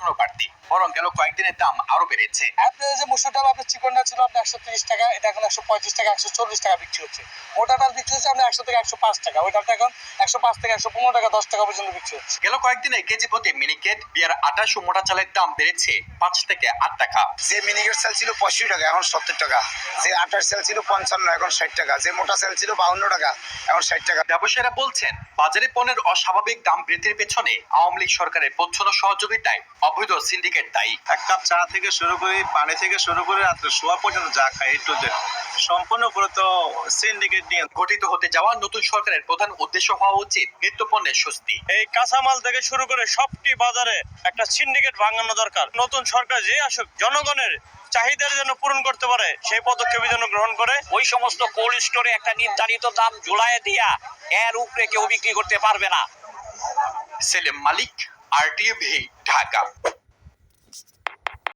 এখনও বাড়তি বরং গেল কয়েকদিনের দাম আরও বেড়েছে। আপনার যে মুসুর ডাল আপনার চিকনটা ছিল আপনার একশো তিরিশ টাকা এটা এখন একশো পঁয়ত্রিশ টাকা একশো চল্লিশ টাকা বিক্রি হচ্ছে। মোটা ডাল বিক্রি হচ্ছে আপনার একশো থেকে একশো পাঁচ টাকা ওই ডালটা এখন একশো পাঁচ থেকে একশো পনেরো টাকা দশ টাকা পর্যন্ত বিক্রি হচ্ছে। গেল কয়েকদিনে কেজি প্রতি মিনিকেট বিয়ার আটাশ ও মোটা চালের দাম বেড়েছে পাঁচ থেকে আট টাকা। যে মিনিকেট সেল ছিল পঁয়ষট্টি টাকা এখন সত্তর টাকা। যে আটার সেল ছিল পঞ্চান্ন এখন ষাট টাকা। যে মোটা সেল ছিল বাউন্ন টাকা এখন ষাট টাকা। ব্যবসায়ীরা বলছেন বাজারে পণ্যের অস্বাভাবিক দাম বৃদ্ধির পেছনে আওয়ামী লীগ সরকারের প্রচ্ছন্ন সহযোগিতায় অবৈধ সিন্ডিকেট দায়ী। এক কাপ চা থেকে শুরু করে পানি থেকে শুরু করে রাত্রে শোয়া পর্যন্ত যা খায় একটু সম্পূর্ণ করে সিন্ডিকেট নিয়ে গঠিত হতে যাওয়া নতুন সরকারের প্রধান উদ্দেশ্য হওয়া উচিত নিত্য পণ্যের স্বস্তি। এই কাঁচামাল থেকে শুরু করে সবটি বাজারে একটা সিন্ডিকেট ভাঙানো দরকার। নতুন সরকার যে আসুক জনগণের চাহিদার জন্য পূরণ করতে পারে সেই পদক্ষেপ যেন গ্রহণ করে। ওই সমস্ত কোল্ড স্টোরে একটা নির্ধারিত দাম জুলাই দিয়া এর উপরে কেউ বিক্রি করতে পারবে না। সেলিম মালিক आरटीए भी ढाका।